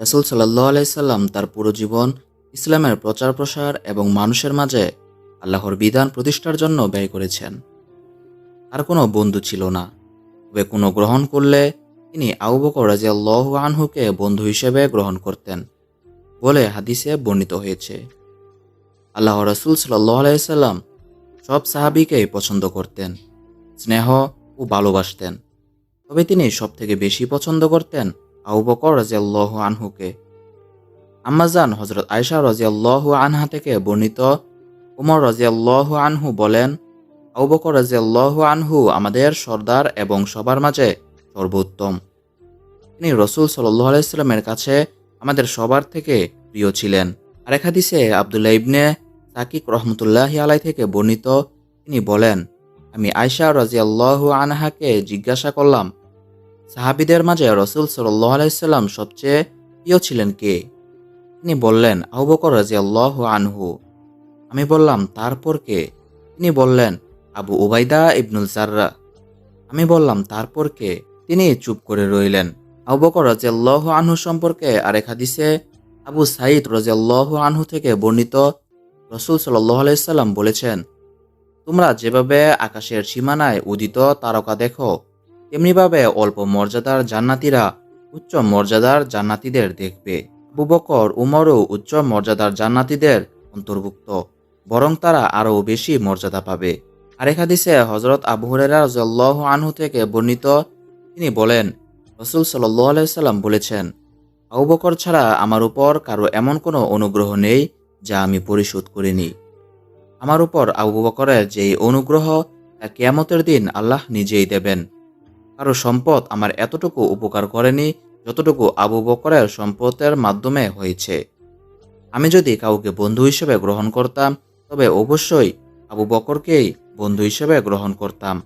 রাসুল সাল্লাহ আলাইসাল্লাম তার পুরো জীবন ইসলামের প্রচার প্রসার এবং মানুষের মাঝে আল্লাহর বিধান প্রতিষ্ঠার জন্য ব্যয় করেছেন। আর কোনো বন্ধু ছিল না। তবে কোনো গ্রহণ করলে তিনি আবু বকর রাজিয়াল্লাহ আনহুকে বন্ধু হিসেবে গ্রহণ করতেন বলে হাদিসে বর্ণিত হয়েছে। আল্লাহ রসুল সাল্লাহ আলাইসাল্লাম সব সাহাবিকেই পছন্দ করতেন, স্নেহ ও ভালোবাসতেন। তবে তিনি সবথেকে বেশি পছন্দ করতেন আবু বকর রাজিয়াল্লাহ আনহুকে। আম্মাজান হজরত আয়সা রাজিয়াল্লাহ আনহা থেকে বর্ণিত, উমর রাজিয়াল্লাহ আনহু বলেন, আবু বকর রাজিয়াল্লাহ আনহু আমাদের সর্দার এবং সবার মাঝে সর্বোত্তম। তিনি রসুল সাল্লাহ আলাইস্লামের কাছে আমাদের সবার থেকে প্রিয় ছিলেন। আরেক হাদিসে আবদুল্লাহ ইবনে সাকিক রহমতুল্লাহ আলাই থেকে বর্ণিত, তিনি বলেন, আমি আয়সা রাজিয়াল্লাহু আনহাকে জিজ্ঞাসা করলাম সাহাবিদের মাঝে রসুল সাল্লাহ আলাইসাল্লাম সবচেয়ে প্রিয় ছিলেন কে? তিনি বললেন, আবু বকর রাজিয়াল্লাহু আনহু। আমি বললাম, তারপর কে? তিনি বললেন, আবু উবাইদা ইবনুল জাররা। আমি বললাম, তারপর কে? তিনি চুপ করে রইলেন। আবু বকর রাজিয়াল্লাহু আনহু সম্পর্কে আরেক হাদিসে আবু সাইদ রাজিয়াল্লাহু আনহু থেকে বর্ণিত রসুল সাল্লাহ আলাইসাল্লাম বলেছেন, তোমরা যেভাবে আকাশের সীমানায় উদিত তারকা দেখো তেমনিভাবে অল্প মর্যাদার জান্নাতিরা উচ্চ মর্যাদার জান্নাতিদের দেখবে। আবু বকর উমরও উচ্চ মর্যাদার জান্নাতিদের অন্তর্ভুক্ত, বরং তারা আরও বেশি মর্যাদা পাবে। আরেক হাদিসে হজরত আবু হুরেরা রাদিয়াল্লাহু আনহু থেকে বর্ণিত, তিনি বলেন, রসুল আলাইসাল্লাম বলেছেন, আবু ছাড়া আমার উপর কারও এমন কোনো অনুগ্রহ নেই যা আমি পরিশোধ করিনি। আমার উপর আবু বকরের যেই অনুগ্রহ তা কেয়ামতের দিন আল্লাহ নিজেই দেবেন। কারও সম্পদ আমার এতটুকু উপকার করেনি যতটুকু আবু বকরের সম্পদের মাধ্যমে হয়েছে। আমি যদি কাউকে বন্ধু হিসেবে গ্রহণ করতাম, তবে অবশ্যই আবু বকরকেই বন্ধু হিসেবে গ্রহণ করতাম।